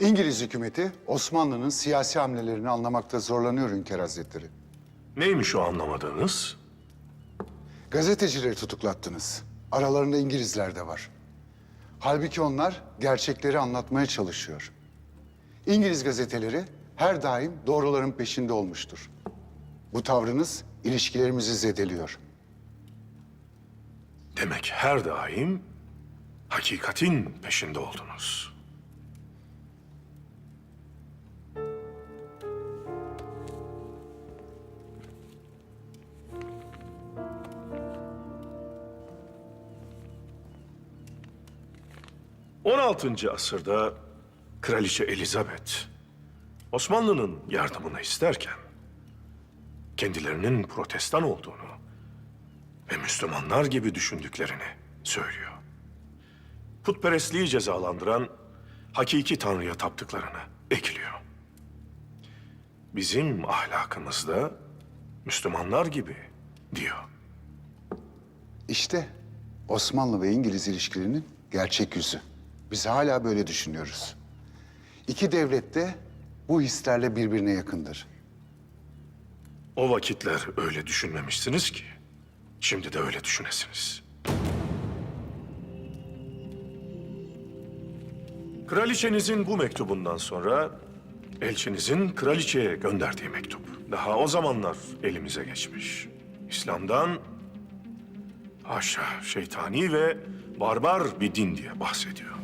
İngiliz hükümeti Osmanlı'nın siyasi hamlelerini anlamakta zorlanıyor Hünkar Hazretleri. Neymiş o anlamadığınız? Gazetecileri tutuklattınız. Aralarında İngilizler de var. Halbuki onlar gerçekleri anlatmaya çalışıyor. İngiliz gazeteleri her daim doğruların peşinde olmuştur. Bu tavrınız ilişkilerimizi zedeliyor. Demek her daim hakikatin peşinde oldunuz. On altıncı asırda Kraliçe Elizabeth Osmanlı'nın yardımını isterken kendilerinin protestan olduğunu ve Müslümanlar gibi düşündüklerini söylüyor. Putperestliği cezalandıran hakiki Tanrı'ya taptıklarını ekliyor. Bizim ahlakımız da Müslümanlar gibi diyor. İşte Osmanlı ve İngiliz ilişkilerinin gerçek yüzü. Biz hala böyle düşünüyoruz. İki devlet de bu hislerle birbirine yakındır. O vakitler öyle düşünmemişsiniz ki. Şimdi de öyle düşünesiniz. Kraliçenizin bu mektubundan sonra elçinizin kraliçeye gönderdiği mektup. Daha o zamanlar elimize geçmiş. İslam'dan haşa şeytani ve barbar bir din diye bahsediyor.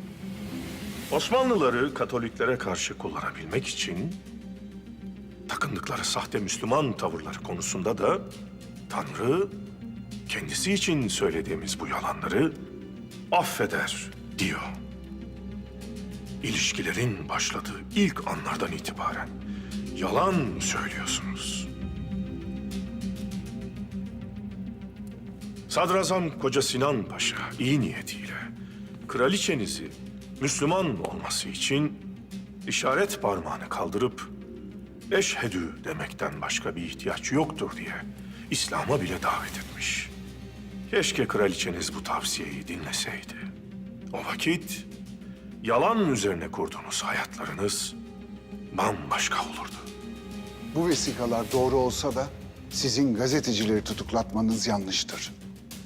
Osmanlıları Katoliklere karşı kullanabilmek için takındıkları sahte Müslüman tavırları konusunda da Tanrı kendisi için söylediğimiz bu yalanları affeder diyor. İlişkilerin başladığı ilk anlardan itibaren yalan söylüyorsunuz. Sadrazam Koca Sinan Paşa iyi niyetiyle kraliçenizi Müslüman olması için işaret parmağını kaldırıp eşhedü demekten başka bir ihtiyaç yoktur diye İslam'a bile davet etmiş. Keşke kraliçeniz bu tavsiyeyi dinleseydi. O vakit yalan üzerine kurduğunuz hayatlarınız bambaşka olurdu. Bu vesikalar doğru olsa da sizin gazetecileri tutuklatmanız yanlıştır.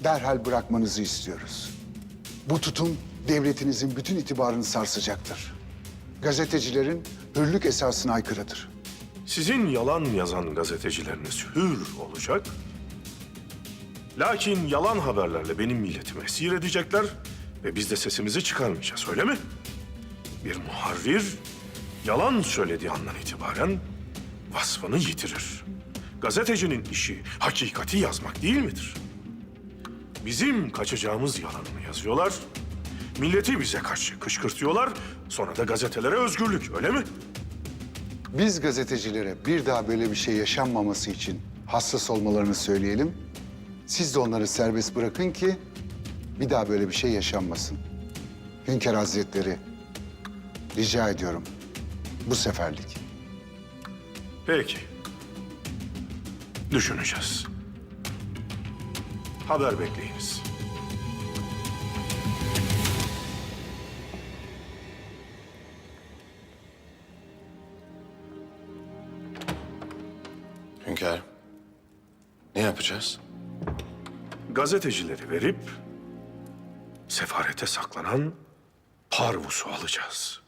Derhal bırakmanızı istiyoruz. Bu tutum devletinizin bütün itibarını sarsacaktır. Gazetecilerin hürlük esasına aykırıdır. Sizin yalan yazan gazetecileriniz hür olacak. Lakin yalan haberlerle benim milletimi esir edecekler ve biz de sesimizi çıkarmayacağız öyle mi? Bir muharrir yalan söylediği andan itibaren vasfını yitirir. Gazetecinin işi hakikati yazmak değil midir? Bizim kaçacağımız yalanını yazıyorlar. Milleti bize karşı kışkırtıyorlar. Sonra da gazetelere özgürlük öyle mi? Biz gazetecilere bir daha böyle bir şey yaşanmaması için hassas olmalarını söyleyelim. Siz de onları serbest bırakın ki bir daha böyle bir şey yaşanmasın. Hünkar Hazretleri, rica ediyorum bu seferlik. Peki. Düşüneceğiz. Haber bekleyiniz. Hünkâr, ne yapacağız? Gazetecileri verip sefarete saklanan Parvus'u alacağız.